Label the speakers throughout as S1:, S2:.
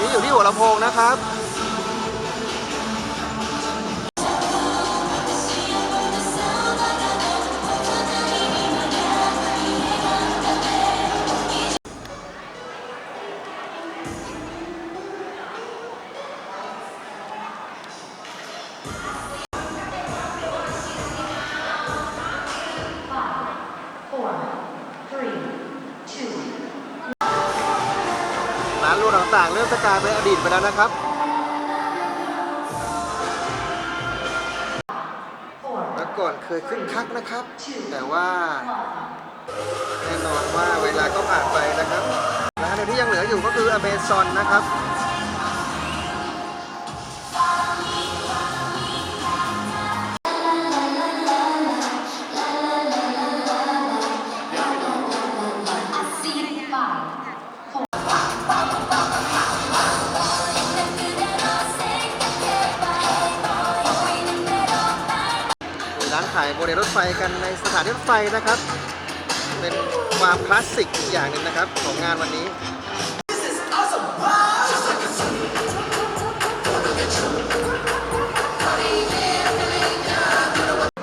S1: นี้อยู่ที่หัวลำโพงนะครับ ต่างๆ เริ่มจะกลายเป็นอดีตไปแล้วนะครับ แล้วก่อนเคยขึ้นคักนะครับ แต่ว่าแน่นอนว่าเวลาก็ผ่านไปนะครับร้านเดียวที่ยังเหลืออยู่ก็คืออเมซอนนะครับ โมเดลรถไฟกันในสถานีรถไฟนะครับ เป็นความคลาสสิกอีกอย่างหนึ่งนะครับ ของงานวันนี้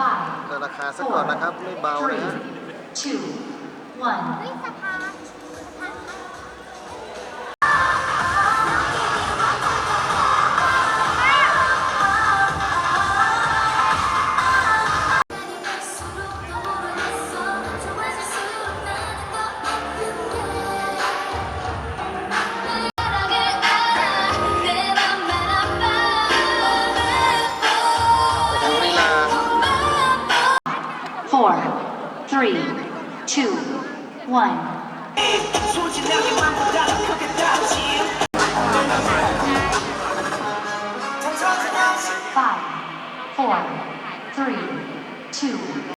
S2: five,
S1: แต่ราคาสักก่อนนะครับ ไม่เบานะฮะ
S2: three, two, one. Five, four, three, two,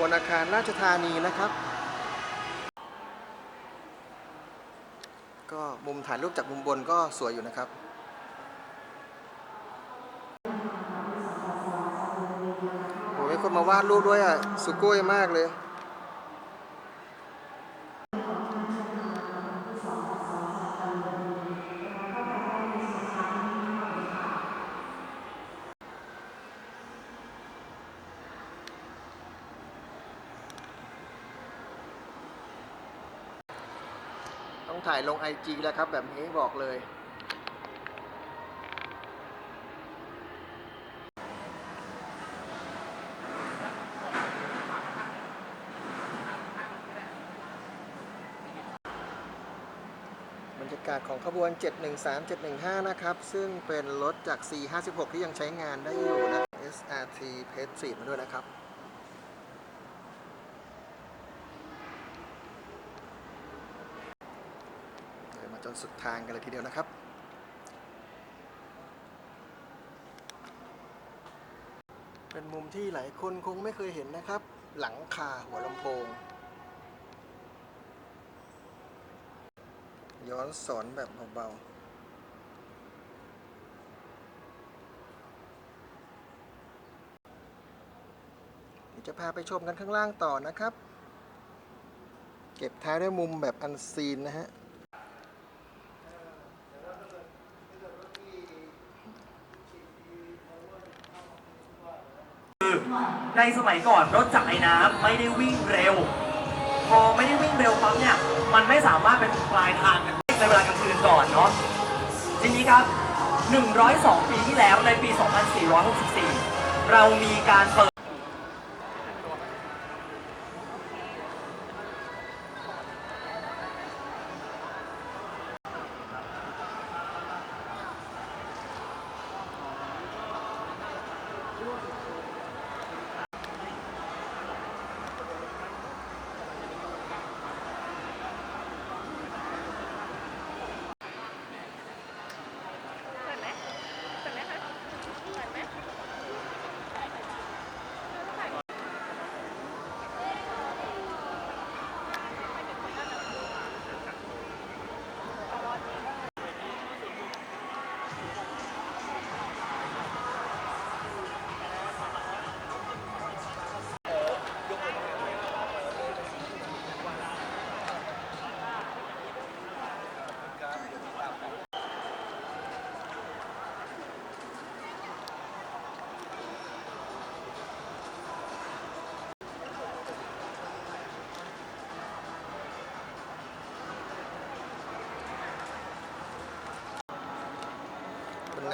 S3: บนอา
S1: คารราชธานีนะครับ ก็มุมถ่ายรูปจากมุมบนก็สวยอยู่นะครับโหมีคนมาวาดรูปด้วยอะสุโก้ยมากเลย ต้องถ่ายลง IG แล้วครับแบบนี้บอกเลย บรรยากาศของขบวน 713 715 นะครับ ซึ่งเป็นรถจาก C56 ที่ยังใช้งานได้อยู่นะ SRT เพชรสีมาด้วยนะครับ เดินมาจน สุดทางกันเลยทีเดียวนะครับ เป็นมุมที่หลายคนคงไม่เคยเห็นนะครับ หลังคาหัวลำโพง ย้อนสอนแบบเบาๆจะพาไปชมกันข้างล่างต่อนะครับ เก็บท้ายด้วยมุมแบบอันซีนนะฮะ
S3: ในสมัยก่อนรถจักรไอ้น้ำไม่ได้วิ่งเร็ว พอไม่ได้วิ่งเร็วปั๊บเนี่ยมันไม่สามารถเป็นปลายทางกันในเวลากลางคืนก่อนเนาะทีนี้ครับ 102 ปีที่แล้วในปี 2464 เรามีการเปิด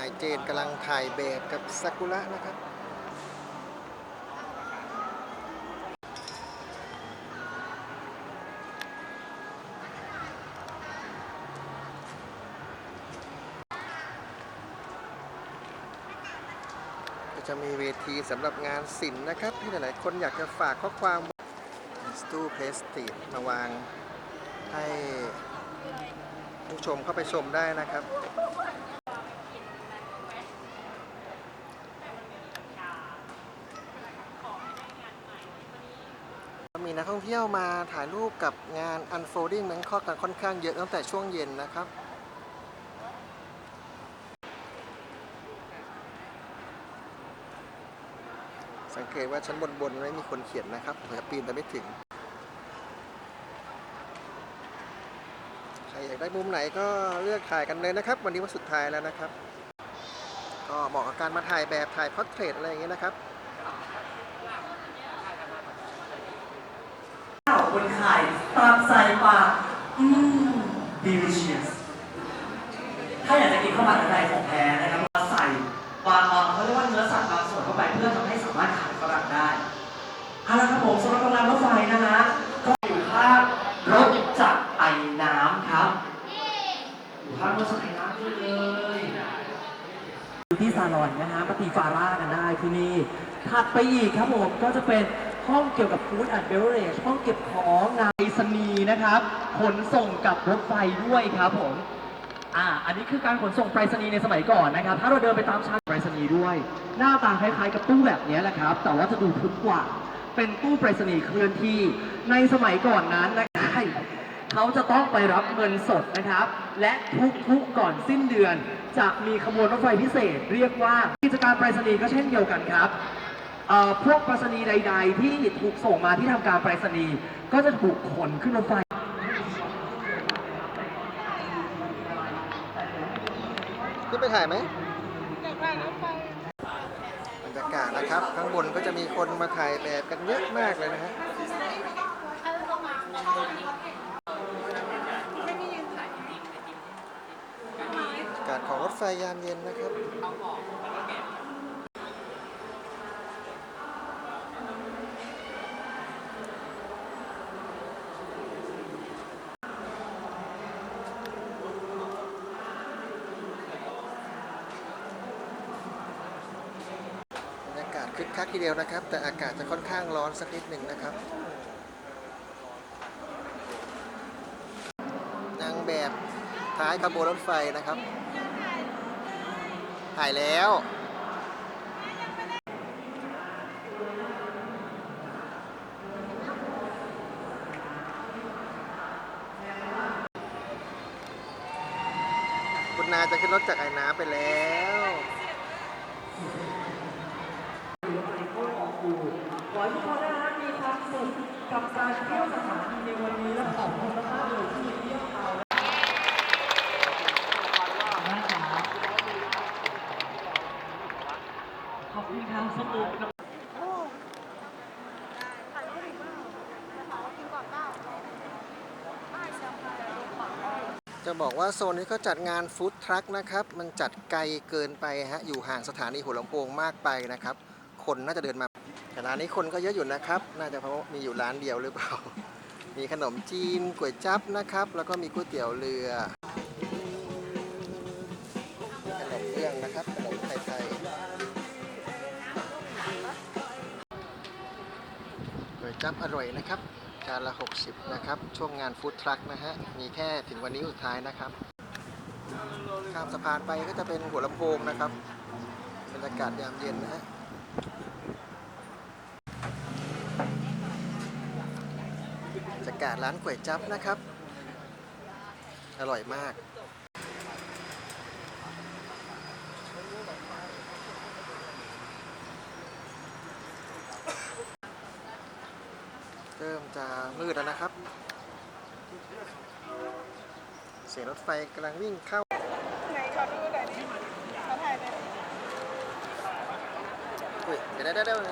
S3: า
S1: ยเจนกำลังถ่ายแบบกับซากุระนะครับ ก็จะมีเวทีสำหรับงานศิลป์นะครับ ที่หลายๆคนอยากจะฝากข้อความสตูเพสตีมาวางให้ผู้ชมเข้าไปชมได้นะครับ มีนักท่องเที่ยวมาถ่ายรูปกับงาน Unfolding Bangkok กันค่อนข้างเยอะตั้งแต่ช่วงเย็นนะครับ สังเกตว่าชั้นบนๆไม่มีคนเขียนนะครับเผื่ปีนแต่ไม่ถึง ใครอยากได้มุมไหนก็เลือกถ่ายกันเลยนะครับ วันนี้วันสุดท้ายแล้วนะครับ ก็เหมาะกับการมาถ่ายแบบถ่ายพอร์เทรตอะไรอย่างเงี้ยนะครับ
S3: ข้าว บนไข่ตามใส่ปาก อืม delicious ถ้าอยากจะกินข้าวผัดไทยของแท้นะครับมาใส่บางเขาเรียกว่าเนื้อสัตว์บางส่วนเข้าไปเพื่อทำให้สามารถขายฝรั่งได้เอาละครับผมสำหรับโรงแรมรถไฟนะฮะก็อยู่ข้างรถจักรไอน้ำครับอยู่ข้างรถจักรไอน้ำเลยที่ซาลอนนะฮะมาตีฟาร่ากันได้ที่นี่ถัดไปอีกครับผมก็จะเป็น ห้องเกี่ยวกับฟู้ดแอนด์เบเวอร์เรจห้องเก็บของงานไปรษณีย์นะครับ ขนส่งกับรถไฟด้วยครับผมอ่าอันนี้คือการขนส่งไปรษณีย์ในสมัยก่อนนะครับ ถ้าเราเดินไปตามชั้นไปรษณีย์ด้วย หน้าตาคล้ายๆกับตู้แบบนี้แหละครับ แต่ว่าจะดูทึบกว่า เป็นตู้ไปรษณีย์เคลื่อนที่ ในสมัยก่อนนั้นนะครับเขาจะต้องไปรับเงินสดนะครับ และทุกๆก่อนสิ้นเดือน จะมีขบวนรถไฟพิเศษ เรียกว่ากิจการไปรษณีย์ก็เช่นเดียวกันครับ พวกไปรษณีย์ใด ๆ ที่ถูกส่งมาที่ทำการไปรษณีย์ก็จะถูกขนขึ้นรถไฟ
S1: ขึ้นไปถ่ายไหมบรรยากาศนะครับ ข้างบนก็จะมีคนมาถ่ายแบบกันเยอะมากเลยนะฮะบรรยากาศของรถไฟยามเย็นนะครับ บรรยากาศ คึกคักทีเดียวนะครับ แต่อากาศจะค่อนข้างร้อนสักนิดหนึ่งนะครับนางแบบท้ายขบวนรถไฟนะครับถ่ายแล้วคุณนาจะขึ้นรถจากไอ้น้ำไปแล้ว
S3: ขอ ให้ทุกคนนะฮะมีความสุขกับการเที่ยวสถานีในวันนี้และขอบคุณมากๆเลยที่มาเที่ยวเราขอบคุณครับสนุกกับ
S1: จะบอกว่าโซนนี้เขาจัดงานฟู้ดทรัคนะครับ มันจัดไกลเกินไปฮะ อยู่ห่างสถานีหัวลำโพงมากไปนะครับ คนน่าจะเดินมา แต่ร้านนี้คนก็เยอะอยู่นะครับ น่าจะเพราะมีอยู่ร้านเดียวหรือเปล่า มีขนมจีนก๋วยจั๊บนะครับ แล้วก็มีก๋วยเตี๋ยวเรือขนมเบื้องนะครับขนมไทยๆก๋วยจั๊บอร่อยนะครับจานละ 60 นะครับ ช่วงงานฟู้ดทรัคนะฮะ มีแค่ถึงวันนี้สุดท้ายนะครับ ข้ามสะพานไปก็จะเป็นหัวลำโพงนะครับ บรรยากาศยามเย็นนะฮะ บรรยากาศร้านก๋วยจั๊บนะครับ อร่อยมาก เริ่มจะมืดแล้วนะครับ เสียงรถไฟกำลังวิ่งเข้า
S4: ไหนขอดูหน่อยดิขอถ่ายหน่อย
S1: อุ้ยเดี๋ยวเดี๋ยวเดี๋ยว